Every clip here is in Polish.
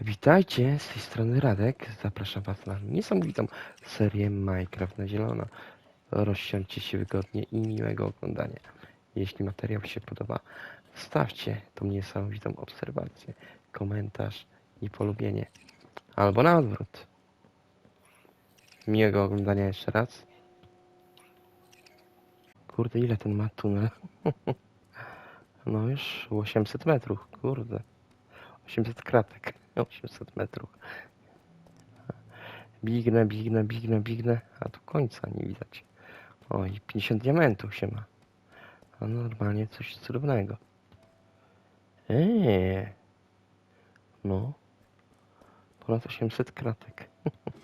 Witajcie, z tej strony Radek. Zapraszam Was na niesamowitą serię Minecraft na zielono. Rozsiądźcie się wygodnie i miłego oglądania. Jeśli materiał się podoba, stawcie tą niesamowitą obserwację, komentarz i polubienie. Albo na odwrót. Miłego oglądania jeszcze raz. Kurde, ile ten ma tunel? No już 800 metrów, kurde. 800 kratek, 800 metrów. Bignę, bignę, bignę, bignę, a tu końca nie widać. O, i 50 diamentów się ma. A normalnie coś cudownego. Eee. No. Ponad 800 kratek.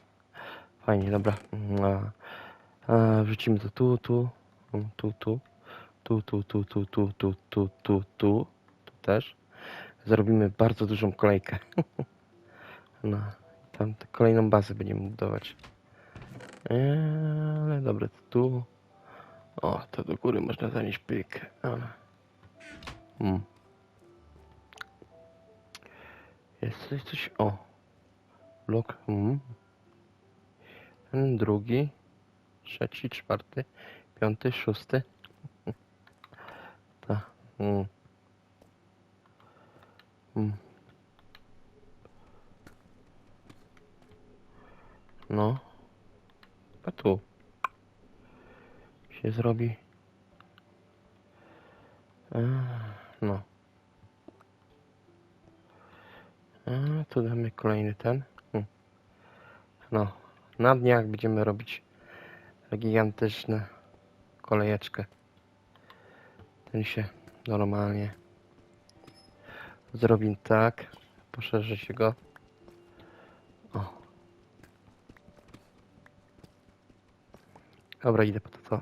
Fajnie, dobra. A, a, wrzucimy to tu, tu, mm, tu, tu, tu, tu, tu, tu, tu, tu, tu, tu, tu, tu też zrobimy bardzo dużą kolejkę. No, tam kolejną bazę będziemy budować. Eee, ale dobra, to tu. O, to do góry można zanieść pyk. Ale... Mm. Jest coś, coś. O. Blok. Mm. Ten drugi. Trzeci, czwarty, piąty, szósty. Ta. Mm. No. A tu. Się zrobi. A, no. A, tu damy kolejny ten. Hm. No. Na dniach będziemy robić gigantyczną kolejeczkę. Ten się normalnie zrobimy tak. Poszerzy się go. O. Dobra, idę po to. to.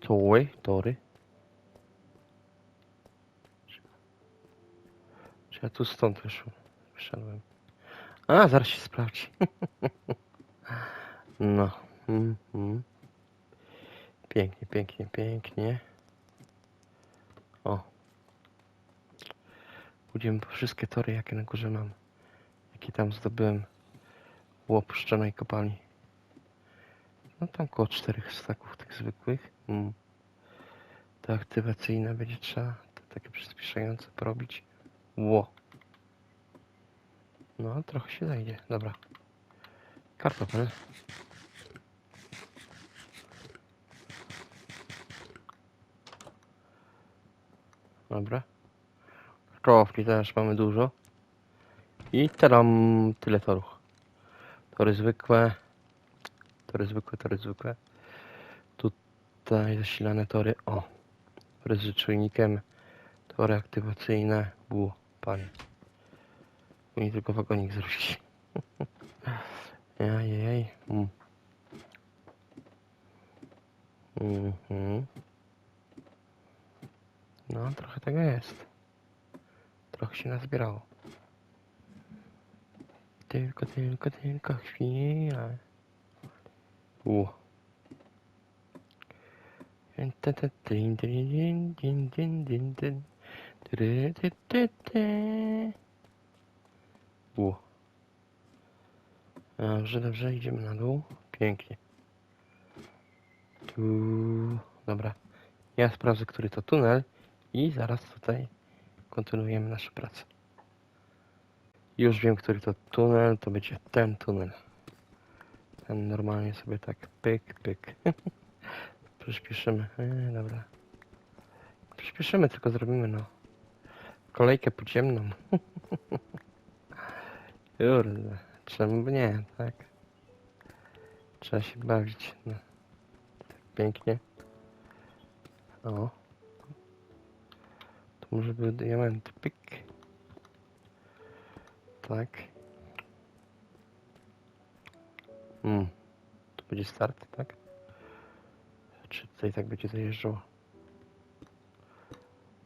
Tory, tory. Czy ja tu stąd wyszłem? Wyszedłem. A, zaraz się sprawdzi. no. Mm. Pięknie, pięknie, pięknie. O. Pójdziemy po wszystkie tory, jakie na górze mam. Jakie tam zdobyłem u opuszczonej kopalni. No tam około czterech staków tych zwykłych. Mm. Te aktywacyjne będzie trzeba te takie przyspieszające porobić. Ło. No, trochę się zajdzie. Dobra. Kartofel. Dobra. Krowki też mamy dużo. I teraz tyle torów. Tory zwykłe. Tory zwykłe, tory zwykłe. Tutaj zasilane tory. O. Tory z czujnikiem. Tory aktywacyjne. Było, panie. Mi tylko wagonik zrobić. Jajej. Mm. Mhm. No, trochę tego jest świneczkach się nazbierało. Tylko, tylko, tylko chwilę. U. Dobrze, dobrze, idziemy na dół. Pięknie. Tu. Dobra. Ja sprawdzę, który to tunel i zaraz tutaj kontynuujemy naszą pracę. Już wiem, który to tunel, to będzie ten tunel. Ten normalnie sobie tak pyk, pyk. Przyspieszymy. E, dobra. Przyspieszymy, tylko zrobimy no. Kolejkę podziemną. Kurde, czemu nie, tak? Trzeba się bawić. No. Tak pięknie. O. Może były diamenty. Pyk. Tak. Mm. Tu będzie start, tak? Czy tutaj tak będzie zajeżdżało?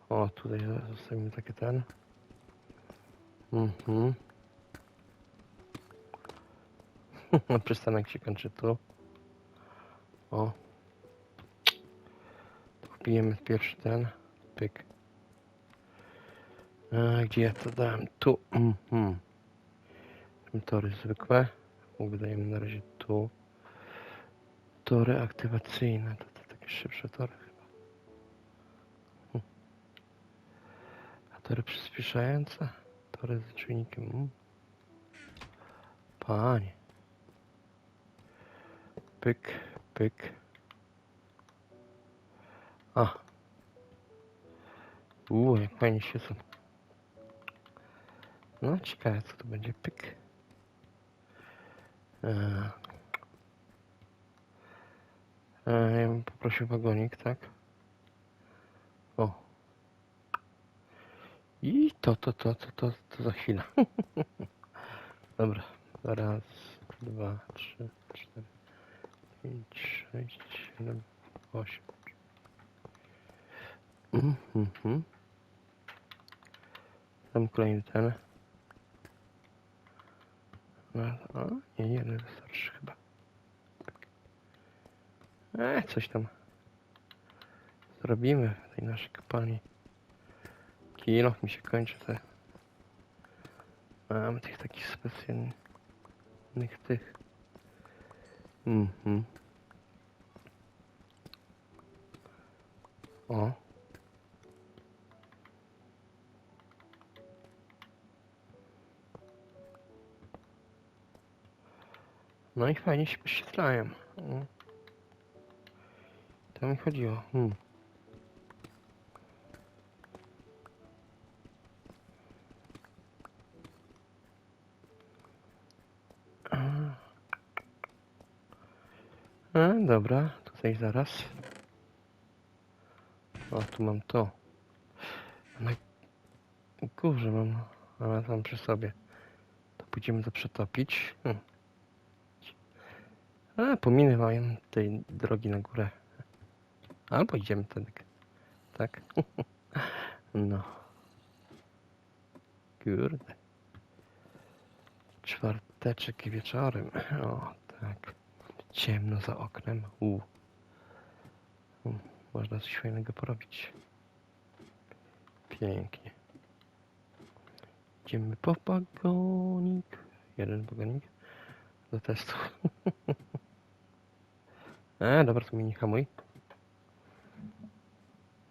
O, tutaj zostawimy takie ten. Mhm. Przystanek się kończy tu. O. Wbijemy pierwszy ten. Pyk. A, gdzie ja to dałem? Tu. Mhm. Tory zwykłe. Wydajemy na razie tu. Tory aktywacyjne. To, to takie szybsze tory chyba. Hm. A tory przyspieszające? Tory z czujnikiem. Mm. Panie. Pyk, pyk. A. Uuu, jak fajnie świecą. No, ciekawe co to będzie. Pyk. Eee. Eee, ja bym poprosił wagonik, tak? O. I to, to, to, to, to, to za chwilę. Dobra. Raz, dwa, trzy, cztery, pięć, sześć, siedem, osiem. Mhm, mhm. Tam kolejny ten. No, o, nie, nie, nie wystarczy chyba. E, coś tam zrobimy w tej naszej kopalni. Kilo mi się kończy te. Mam tych takich specjalnych tych. Mhm. O. No i fajnie się wyświetlają. O. To mi chodziło. Hmm. A, dobra, tutaj zaraz. O, tu mam to. Na górze mam, ale tam przy sobie. To pójdziemy to przetopić. Hmm. A, pominę mają tej drogi na górę. Albo idziemy wtedy. Tak? No. Kurde. Czwarteczek wieczorem. O, tak. Ciemno za oknem. U. Można coś fajnego porobić. Pięknie. Idziemy po wagonik. Jeden wagonik. Do testu. E, dobra, to mi nie hamuj.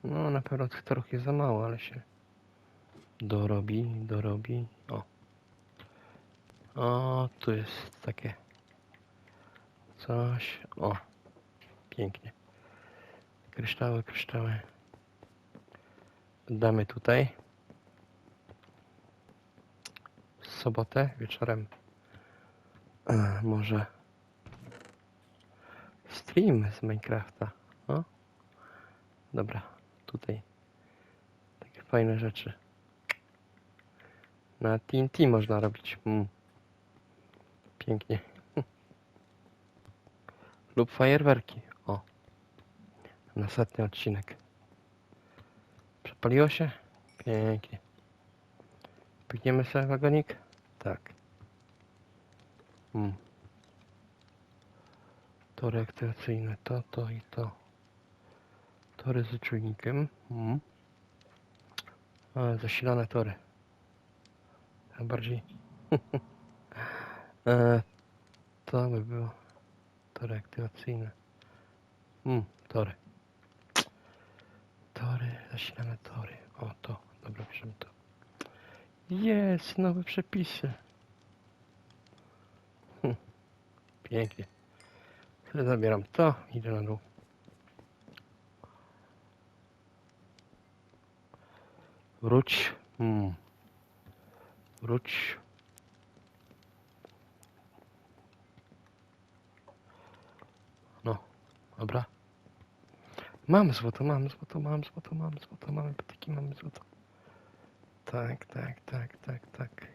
No, na pewno tych torów jest za mało, ale się dorobi, dorobi. O. O, tu jest takie coś. O, pięknie. Kryształy, kryształy. Damy tutaj. W sobotę wieczorem. E, może stream z Minecrafta. Dobra, tutaj takie fajne rzeczy. Na TNT można robić. Mm. Pięknie. Lub fajerwerki. O. Następny odcinek. Przepaliło się? Pięknie. Pykniemy sobie wagonik? Tak. Mm. Tory aktywacyjne, to, to i to. Tory z czujnikiem. Mm. A, zasilane tory. A bardziej. e, to by było. Tory aktywacyjne. Mm, tory. Tory, zasilane tory. O, to. Dobra, bierzemy to. Jest, nowe przepisy. Pięknie. Zabieram to, idę na dół. Wróć. Hmm. Wróć. No, dobra. Mam złoto, mam złoto, mam złoto, mam złoto, mamy patyki, mamy złoto. Tak, tak, tak, tak, tak.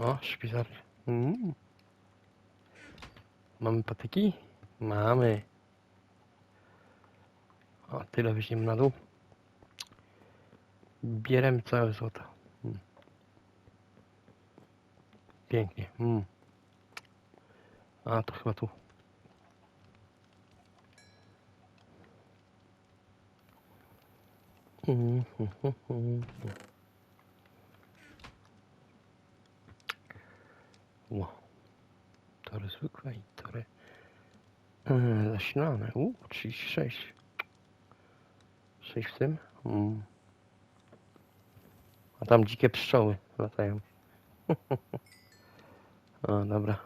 O, szpizarnie. Mm. Mamy patyki? Mamy. O, tyle weźmiemy na dół. Bierzemy całe złoto. Mm. Pięknie. Mm. A, to chyba tu. Mm, mm, mm, mm. Ło. Tory zwykłe i tory zasilane. U, 36. 6 w tym? Mm. A tam dzikie pszczoły latają. o, dobra.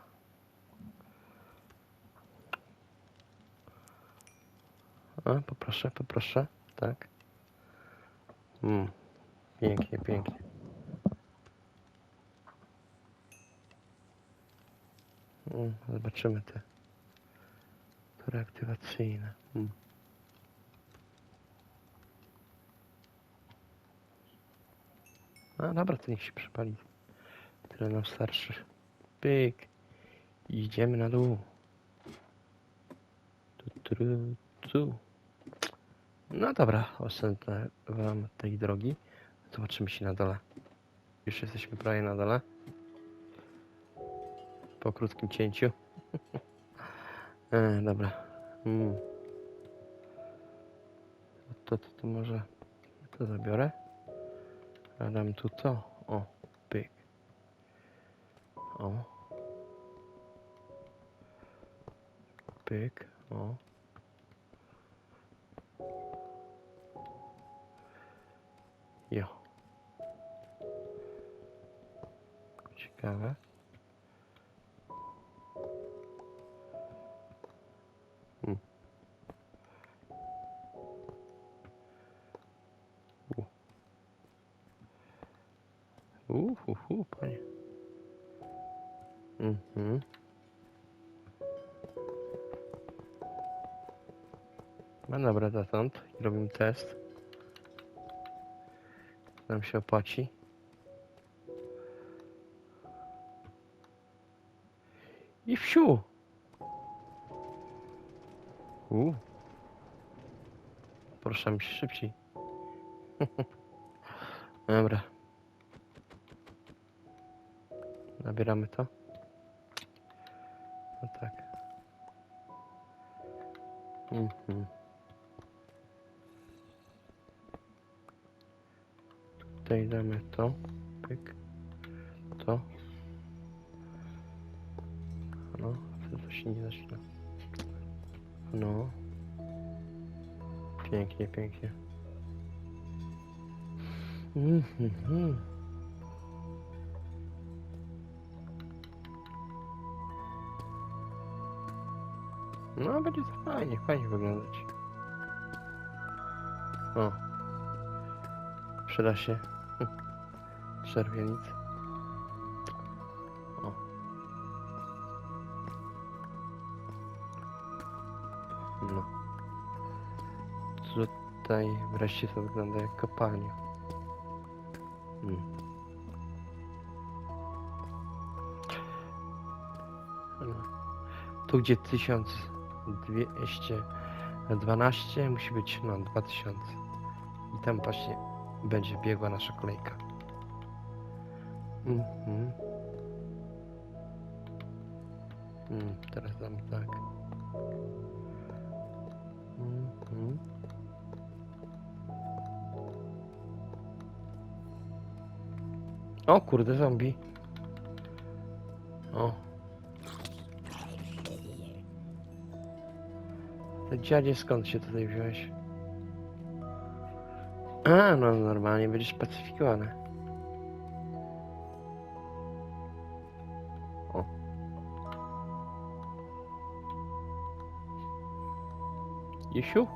A, poproszę, poproszę. Tak. Mm. Pięknie, pięknie. Mm, zobaczymy te tory aktywacyjne. Mm. A dobra, to niech się przepali. Tyle nam starszy. Pyk. I Idziemy na dół. Tu, tu, tu. No dobra, oszczędzę wam tej drogi. Zobaczymy się na dole. Już jesteśmy prawie na dole. Po krótkim cięciu. e, dobra. Mm. To, to, to może to zabiorę. A dam tu to. O, pyk. O. Pyk. O. Jo. Ciekawe. Uhuhu, panie. Mhm. No dobra, dotąd. Robimy test. Nam się opłaci. I wsiu! U. Proszę się szybciej. Dobra. Nabieramy to. No tak. Mhm. Tutaj damy to. Pyk. To. No, to, się nie zaczyna. No. Pięknie, pięknie. Mhm. No, będzie to fajnie, fajnie wyglądać. O. Przyda się. Czerwienic. O. No. Tutaj wreszcie to wygląda jak kopalnia. Mm. No. Tu gdzie 1212 musi być no 2000. I tam właśnie będzie biegła nasza kolejka. Mhm. Mm, teraz dam tak. Mhm. O kurde, zombie. Dziadzie, skąd się tutaj wziąłeś? A, no normalnie będziesz pacyfikowane. O. Jesiu?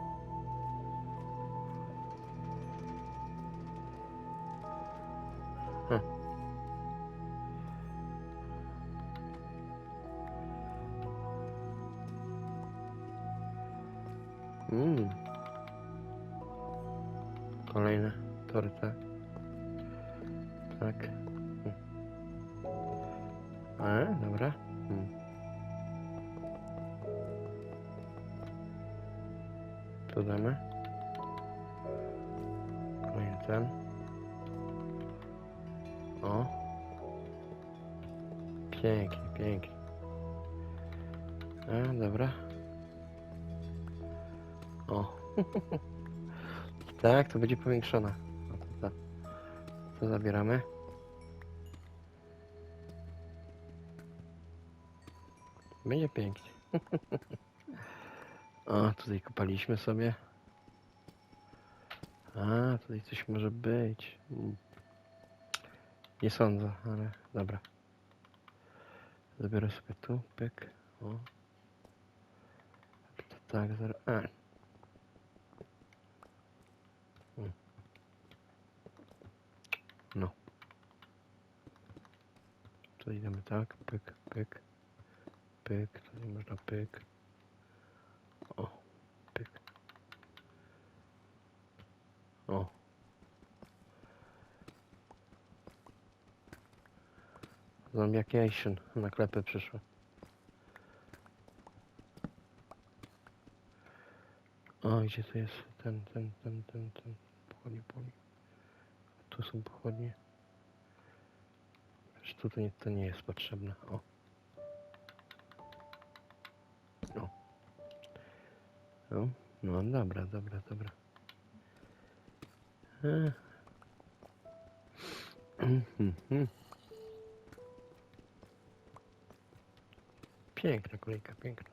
Mm. Kolejne torta. Tak. A, dobra. Mm. Tu damy. Kolejny ten. O. Pięknie, pięknie. A, dobra. O. tak, to będzie powiększona. No to, to, zabieramy. Będzie pięknie. o, tutaj kopaliśmy sobie. A, tutaj coś może być. Nie sądzę, ale dobra. Zabiorę sobie tu, pyk. O. To tak, zaraz. A. Tutaj idziemy tak, pyk, pyk. Pyk, tutaj można pyk. O, pyk. O. Zombiacation na klepę przyszły. O, gdzie tu jest ten, ten, ten, ten, ten. Pochodnie, pochodnie. Tu są pochodnie. Przecież tu to nie, to nie jest potrzebne. O. No. No, no dobra, dobra, dobra. E. Piękna kolejka, piękna.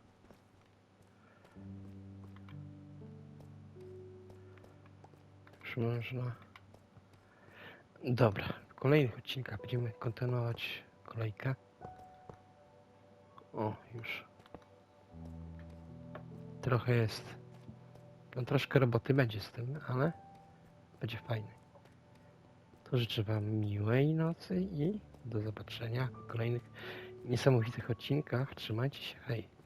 Już można. Dobra, kolejnych odcinkach będziemy kontynuować kolejkę. O, już. Trochę jest. No troszkę roboty będzie z tym, ale będzie fajny. To życzę Wam miłej nocy i do zobaczenia w kolejnych niesamowitych odcinkach. Trzymajcie się, hej.